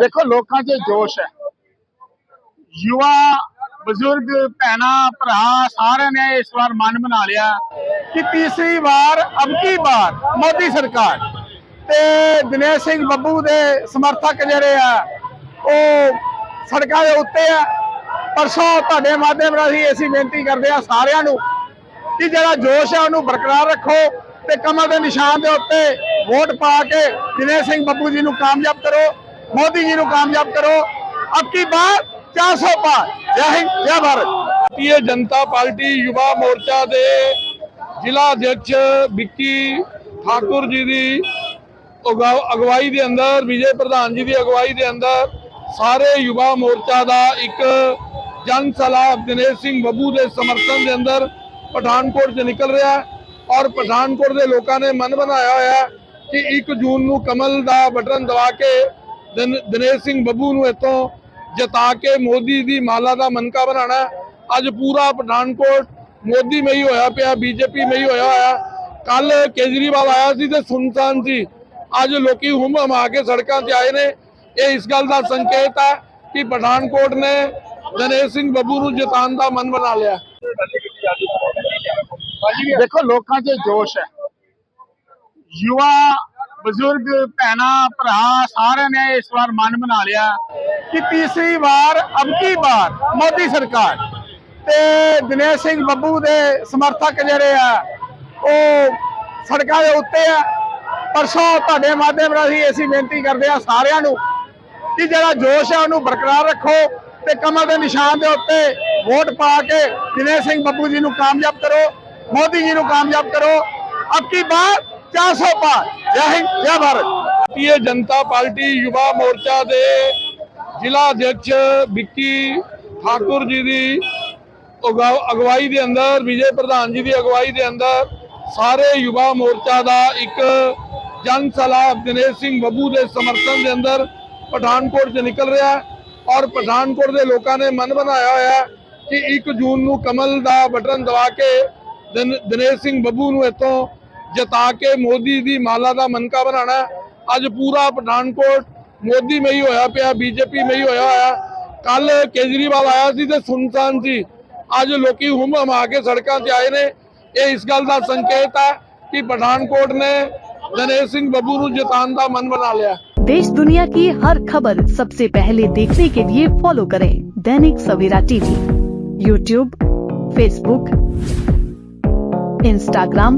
ਦੇਖੋ, ਲੋਕਾਂ 'ਚ ਜੋਸ਼ ਹੈ। ਯੁਵਾ, ਬਜ਼ੁਰਗ, ਭੈਣਾ, ਭਰਾ, ਸਾਰਿਆਂ ਨੇ ਇਸ ਵਾਰ ਮਨ ਬਣਾ ਲਿਆ ਕਿ ਤੀਸਰੀ ਵਾਰ ਅਬ ਵਾਰ ਮੋਦੀ ਸਰਕਾਰ। ਤੇ ਦਿਨੇਸ਼ ਸਿੰਘ ਬੱਬੂ ਦੇ ਸਮਰਥਕ ਜਿਹੜੇ ਆ, ਉਹ ਸੜਕਾਂ ਦੇ ਉੱਤੇ ਆ। ਪਰਸੋਂ ਤੁਹਾਡੇ ਮਾਧਿਅਮ ਰਾਹੀਂ ਅਸੀਂ ਬੇਨਤੀ ਕਰਦੇ ਆ ਸਾਰਿਆਂ ਨੂੰ ਕਿ ਜਿਹੜਾ ਜੋਸ਼ ਹੈ ਉਹਨੂੰ ਬਰਕਰਾਰ ਰੱਖੋ ਤੇ ਕਮਲ ਦੇ ਨਿਸ਼ਾਨ ਦੇ ਉੱਤੇ ਵੋਟ ਪਾ ਕੇ ਦਿਨੇਸ਼ ਸਿੰਘ ਬੱਬੂ ਜੀ ਨੂੰ ਕਾਮਯਾਬ ਕਰੋ, ਮੋਦੀ ਜੀ ਨੂੰ ਕਾਮਯਾਬ ਕਰੋ। ਅਬ ਕੀ ਬਾਰ 400 ਪਾਰ ਜੈ ਹਿੰਦ, ਜੈ ਭਾਰਤ। ਭਾਰਤੀ ਜਨਤਾ ਪਾਰਟੀ ਯੁਵਾ ਮੋਰਚਾ ਦੇ ਜ਼ਿਲ੍ਹਾ ਅਧਿਕਸ਼ ਵਿੱਕੀ ਠਾਕੁਰ ਜੀ ਦੀ ਅਗਵਾਈ ਦੇ ਅੰਦਰ, ਵਿਜੇ ਪ੍ਰਧਾਨ ਜੀ ਦੀ ਅਗਵਾਈ ਦੇ ਅੰਦਰ ਸਾਰੇ ਯੁਵਾ ਮੋਰਚਾ ਦਾ ਇੱਕ ਜਨ ਸਲਾਹ ਦਿਨੇਸ਼ ਸਿੰਘ ਬੱਬੂ ਦੇ ਸਮਰਥਨ ਦੇ ਅੰਦਰ ਪਠਾਨਕੋਟ 'ਚ ਨਿਕਲ ਰਿਹਾ ਔਰ ਪਠਾਨਕੋਟ ਦੇ ਲੋਕਾਂ ਨੇ ਮਨ ਬਣਾਇਆ ਹੋਇਆ ਕਿ 1 ਜੂਨ ਨੂੰ ਕਮਲ ਦਾ ਬਟਨ ਦਬਾ ਕੇ ਦਿਨੇਸ਼ ਸਿੰਘ ਬੱਬੂ ਨੂੰ ਇੱਥੋਂ ਜਿਤਾ ਕੇ ਮੋਦੀ ਦੀ ਮਾਲਾ ਦਾ ਮਨਕਾ ਬਣਾਉਣਾ ਅੱਜ ਪੂਰਾ ਪਠਾਨਕੋਟ ਮੋਦੀ ਮਈ ਹੋਇਆ ਪਿਆ, ਬੀਜੇਪੀ ਮਈ ਹੋਇਆ ਹੋਇਆ। ਕੱਲ ਕੇਜਰੀਵਾਲ ਆਇਆ ਸੀ ਤੇ ਸੁਨਸਾਨ ਸੀ। ਅੱਜ ਲੋਕੀ ਹੁਮ ਹਮਾ ਕੇ ਸੜਕਾਂ ਤੇ ਆਏ ਨੇ। ਇਹ ਇਸ ਗੱਲ ਦਾ ਸੰਕੇਤ ਹੈ ਕਿ ਪਠਾਨਕੋਟ ਨੇ ਦਨੇਸ਼ ਸਿੰਘ ਬੱਬੂ ਨੂੰ ਜਿਤਾਉਣ ਦਾ ਮਨ ਬਣਾ ਲਿਆ। ਦੇਖੋ, ਲੋਕਾਂ 'ਚ ਜੋਸ਼ ਹੈ। ਯੁਵਾ ਬਜ਼ੁਰਗ, ਭੈਣਾਂ ਭਰਾ ਸਾਰਿਆਂ ਨੇ ਇਸ ਵਾਰ ਮਨ ਬਣਾ ਲਿਆ ਕਿ ਤੀਸਰੀ ਵਾਰ ਅਬ ਵਾਰ ਮੋਦੀ ਸਰਕਾਰ। ਤੇ ਦਿਨੇਸ਼ ਸਿੰਘ ਬੱਬੂ ਦੇ ਸਮਰਥਕ ਜਿਹੜੇ ਆ, ਉਹ ਸੜਕਾਂ ਦੇ ਉੱਤੇ ਆ। ਪਰਸੋਂ ਤੁਹਾਡੇ ਮਾਧਿਅਮ ਰਾਹੀਂ ਅਸੀਂ ਬੇਨਤੀ ਕਰਦੇ ਆ ਸਾਰਿਆਂ ਨੂੰ ਕਿ ਜਿਹੜਾ ਜੋਸ਼ ਹੈ ਉਹਨੂੰ ਬਰਕਰਾਰ ਰੱਖੋ ਤੇ ਕਮਲ ਦੇ ਨਿਸ਼ਾਨ ਦੇ ਉੱਤੇ ਵੋਟ ਪਾ ਕੇ ਦਿਨੇਸ਼ ਸਿੰਘ ਬੱਬੂ ਜੀ ਨੂੰ ਕਾਮਯਾਬ ਕਰੋ, ਮੋਦੀ ਜੀ ਨੂੰ ਕਾਮਯਾਬ ਕਰੋ। ਅਬ ਕੀ 400 ਪਾਰ ਜੈ ਹਿੰਦ, ਜੈ ਭਾਰਤ। ਭਾਰਤੀ ਜਨਤਾ ਪਾਰਟੀ ਯੁਵਾ ਮੋਰਚਾ ਦੇ ਜ਼ਿਲ੍ਹਾ ਅਧਿਕਸ਼ ਵਿੱਕੀ ਠਾਕੁਰ ਜੀ ਦੀ ਅਗਵਾਈ ਦੇ ਅੰਦਰ, ਵਿਜੇ ਪ੍ਰਧਾਨ ਜੀ ਦੀ ਅਗਵਾਈ ਦੇ ਅੰਦਰ ਸਾਰੇ ਯੁਵਾ ਮੋਰਚਾ ਦਾ ਇੱਕ ਜਨ ਸਲਾਹ ਦਿਨੇਸ਼ ਸਿੰਘ ਬੱਬੂ ਦੇ ਸਮਰਥਨ ਦੇ ਅੰਦਰ ਪਠਾਨਕੋਟ 'ਚ ਨਿਕਲ ਰਿਹਾ ਔਰ ਪਠਾਨਕੋਟ ਦੇ ਲੋਕਾਂ ਨੇ ਮਨ ਬਣਾਇਆ ਹੋਇਆ ਕਿ 1 ਜੂਨ ਨੂੰ ਕਮਲ ਦਾ ਬਟਨ ਦਬਾ ਕੇ ਦਿਨੇਸ਼ ਸਿੰਘ ਬੱਬੂ ਨੂੰ ਇੱਥੋਂ ਜਿਤਾ ਕੇ ਮੋਦੀ ਦੀ ਮਾਲਾ ਦਾ ਮਨਕਾ ਬਣਾਉਣਾ ਹੈ। ਅੱਜ ਪੂਰਾ ਪਠਾਨਕੋਟ ਮੋਦੀ ਮਈ ਹੋਇਆ ਪਿਆ ਬੀਜੇਪੀ ਮਈ ਹੋਇਆ ਹੋਇਆ ਕੱਲ ਕੇਜਰੀਵਾਲ ਆਇਆ ਸੀ ਤੇ ਸੁਨਸਾਨ ਸੀ ਅੱਜ ਲੋਕੀ ਹੁਮ ਹਮਾ ਕੇ ਸੜਕਾਂ ਤੇ ਆਏ ਨੇ ਇਹ ਇਸ ਗੱਲ ਦਾ ਸੰਕੇਤ ਹੈ ਕਿ ਪਠਾਨਕੋਟ ਨੇ ਦਿਨੇਸ਼ ਸਿੰਘ ਬੱਬੂ ਨੂੰ ਜਿਤਾਉਣ ਦਾ ਮਨ ਬਣਾ ਲਿਆ देश दुनिया की हर खबर सबसे पहले देखने के लिए फॉलो करें Dainik Savera TV YouTube Facebook Instagram